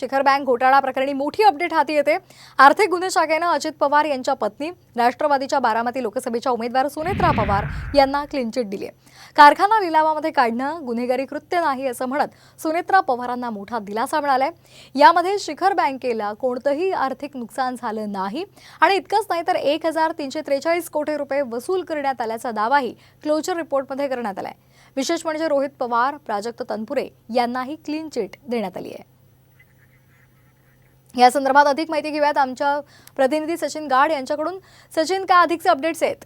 शिखर बँक घोटाळा प्रकरणी मोठी अपडेट हाती येते. आर्थिक गुन्हे शाखेनं अजित पवार यांच्या पत्नी राष्ट्रवादीच्या बारामती लोकसभेच्या उमेदवार सुनेत्रा पवार यांना क्लीनचिट दिली आहे. कारखाना लिलावामध्ये काढणं गुन्हेगारी कृत्य नाही असं म्हणत सुनेत्रा पवारांना मोठा दिलासा मिळालाय. यामध्ये शिखर बँकेला कोणतंही आर्थिक नुकसान झालं नाही आणि इतकंच नाही तर एक हजार तीनशे त्रेचाळीस कोटी रुपये वसूल करण्यात आल्याचा दावाही क्लोजर रिपोर्टमध्ये करण्यात आलाय. विशेष म्हणजे रोहित पवार प्राजक्त तनपुरे यांनाही क्लीन चिट देण्यात आली आहे. या संदर्भात अधिक माहिती घेऊयात. आमच्या प्रतिनिधी सचिन गाड यांच्याकडून. सचिन काय अधिकचे अपडेट्स आहेत?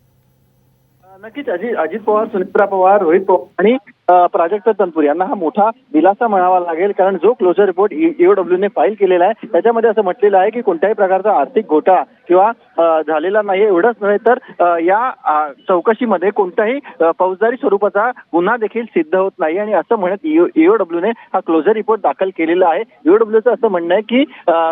नक्कीच. अजित अजित पवार सुनित्रा पवार रोहित पवार आणि अ, प्राजक्त यांना हा मोठा दिलासा म्हणावा लागेल. कारण जो क्लोजर रिपोर्ट ईओडब्ल्यूने फाईल केलेला आहे त्याच्यामध्ये असं म्हटलेलं आहे की कोणत्याही प्रकारचा आर्थिक घोटाळा किंवा झालेला नाही एवढंच नव्हे तर या चौकशीमध्ये कोणत्याही फौजदारी स्वरूपाचा गुन्हा देखील सिद्ध होत नाही आणि असं म्हणत ईओडब्ल्यूने हा क्लोजर रिपोर्ट दाखल केलेला आहे. ईओडब्ल्यूचं असं म्हणणं आहे की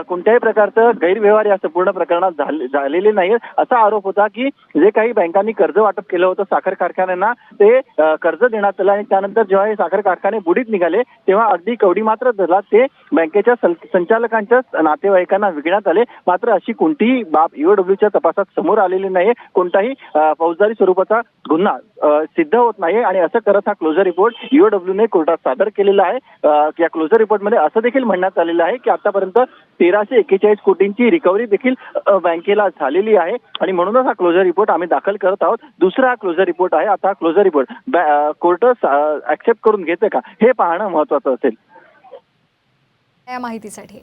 कोणत्याही प्रकारचं गैरव्यवहार या संपूर्ण प्रकरणात झालेले नाही असा आरोप होता की जे काही बँकांनी कर्ज वाटप केलं होतं साखर कारखान्यांना ते कर्ज देण्यात आलं आणि त्यानंतर जेव्हा हे साखर कारखाने बुडीत निघाले तेव्हा अगदी कवडी मात्र दरात ते बँकेच्या संचालकांच्या नातेवाईकांना विकण्यात आले. मात्र अशी कोणतीही बाब ईओडब्ल्यूच्या तपासात समोर आलेली नाही कोणताही फौजदारी स्वरूपाचा गुन्हा सिद्ध होत नाही आणि असं करत हा क्लोजर रिपोर्ट ईओडब्ल्यूने कोर्टात सादर केलेला आहे. या क्लोजर रिपोर्टमध्ये असं देखील म्हणण्यात आलेलं आहे की आतापर्यंत तेराशे एक्केचाळीस कोटींची रिकव्हरी देखील बँकेला झालेली आहे. आणि म्हणूनच हा क्लोजर रिपोर्ट आम्ही दाखल करत आहोत. दुसरा हा क्लोजर रिपोर्ट आहे. आता क्लोजर रिपोर्ट कोर्ट ऍक्सेप्ट करून घेते का? हे पाहणं महत्वाचं असेल. या माहितीसाठी.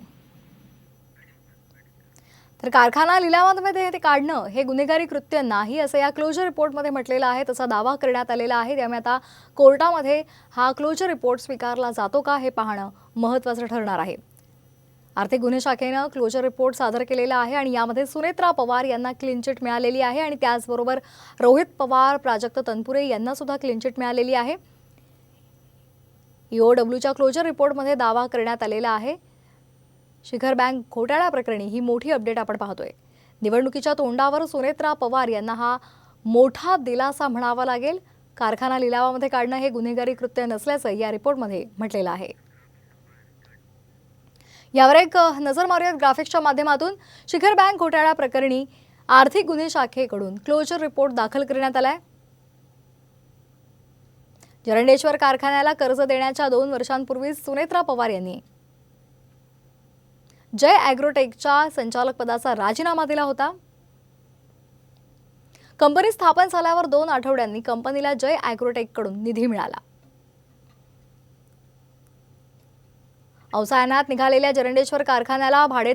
तर कारखाना लिलावामध्ये ते काढणं हे गुन्हेगारी कृत्य नाही असं या क्लोजर रिपोर्टमध्ये म्हटलेलं आहे. तसा दावा करण्यात आलेला आहे. त्यामुळे आता कोर्टामध्ये हा क्लोजर रिपोर्ट स्वीकारला जातो का हे पाहणं महत्त्वाचं ठरणार आहे. आर्थिक गुन्हे शाखेनं क्लोजर रिपोर्ट सादर केलेला आहे आणि यामध्ये सुनेत्रा पवार यांना क्लीन चिट मिळालेली आहे आणि त्याचबरोबर रोहित पवार प्राजक्त तनपुरे यांना सुद्धा क्लीन चिट मिळालेली आहे. ईओडब्ल्यूच्या क्लोजर रिपोर्टमध्ये दावा करण्यात आलेला आहे. शिखर बँक घोटाळा प्रकरणी ही मोठी अपडेट आपण पाहतोय. निवडणुकीच्या तोंडावर सुनेत्रा पवार यांना हा मोठा दिलासा म्हणावा लागेल. कारखाना लिलावामध्ये काढणं हे गुन्हेगारी कृत्य नसल्याचं या रिपोर्टमध्ये म्हटलेलं आहे. यावर एक नजर मारूयात ग्राफिक्सच्या माध्यमातून. शिखर बँक घोटाळा प्रकरणी आर्थिक गुन्हे शाखेकडून क्लोजर रिपोर्ट दाखल करण्यात आलाय. जरंडेश्वर कारखान्याला कर्ज देण्याच्या दोन वर्षांपूर्वीच सुनेत्रा पवार यांनी जय ॲग्रोटेकच्या संचालकपदाचा राजीनामा दिला होता. कंपनी स्थापन झाल्यावर दोन आठवड्यांनी कंपनीला जय ॲग्रोटेककडून निधी मिळाला. अवसायनात निघालेल्या जरंडेश्वर कारखान्याला भाडे